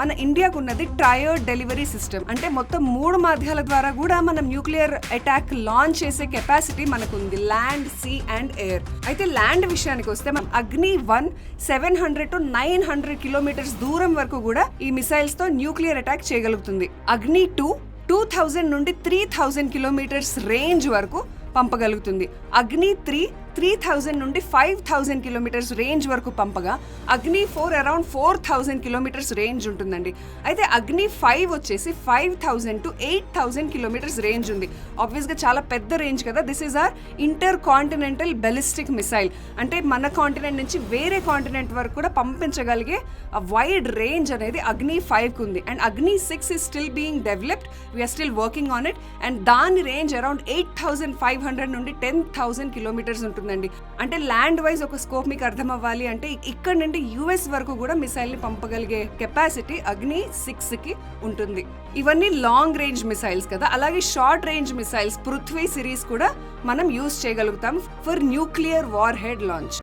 మన ఇండియాకు ఉన్నది ట్రయర్ డెలివరీ సిస్టమ్. అంటే మొత్తం మూడు మాధ్యాల ద్వారా కూడా మనం న్యూక్లియర్ అటాక్ లాంచ్ చేసే కెపాసిటీ మనకు ఉంది ల్యాండ్ సీ అండ్ ఎయిర్. అయితే ల్యాండ్ విషయానికి వస్తే మనం Agni one seven hundred to nine hundred kilometres దూరం వరకు కూడా ఈ మిసైల్స్తో న్యూక్లియర్ అటాక్ చేయగలుగుతుంది. అగ్ని టూ టూ థౌజండ్ నుండి త్రీ థౌజండ్ కిలోమీటర్స్ రేంజ్ వరకు పంపగలుగుతుంది. అగ్ని త్రీ త్రీ థౌజండ్ నుండి ఫైవ్ థౌజండ్ కిలోమీటర్స్ రేంజ్ వరకు పంపగా Agni four around four thousand kilometres range ఉంటుందండి. అయితే అగ్ని ఫైవ్ వచ్చేసి five thousand to eight thousand kilometres range ఉంది. ఆబ్వియస్గా చాలా పెద్ద రేంజ్ కదా. This is our intercontinental ballistic missile అంటే మన కాంటినెంట్ నుంచి వేరే కాంటినెంట్ వరకు కూడా పంపించగలిగే వైడ్ రేంజ్ అనేది అగ్ని ఫైవ్కి ఉంది. And Agni six is still being developed we are still working on it and దాని range around eight thousand five hundred నుండి టెన్ థౌసండ్ కిలోమీటర్స్ ఉంటుంది ఉంటుందండి అంటే ల్యాండ్ వైజ్ ఒక స్కోప్ మీకు అర్థం అవ్వాలి అంటే ఇక్కడ నుండి యుఎస్ వరకు కూడా మిసైల్ని పంపగలిగే కెపాసిటీ అగ్ని సిక్స్కి ఉంటుంది. ఇవన్నీ లాంగ్ రేంజ్ మిసైల్స్ కదా. అలాగే short range missiles Prithvi series కూడా మనం యూజ్ చేయగలుగుతాం for nuclear warhead launch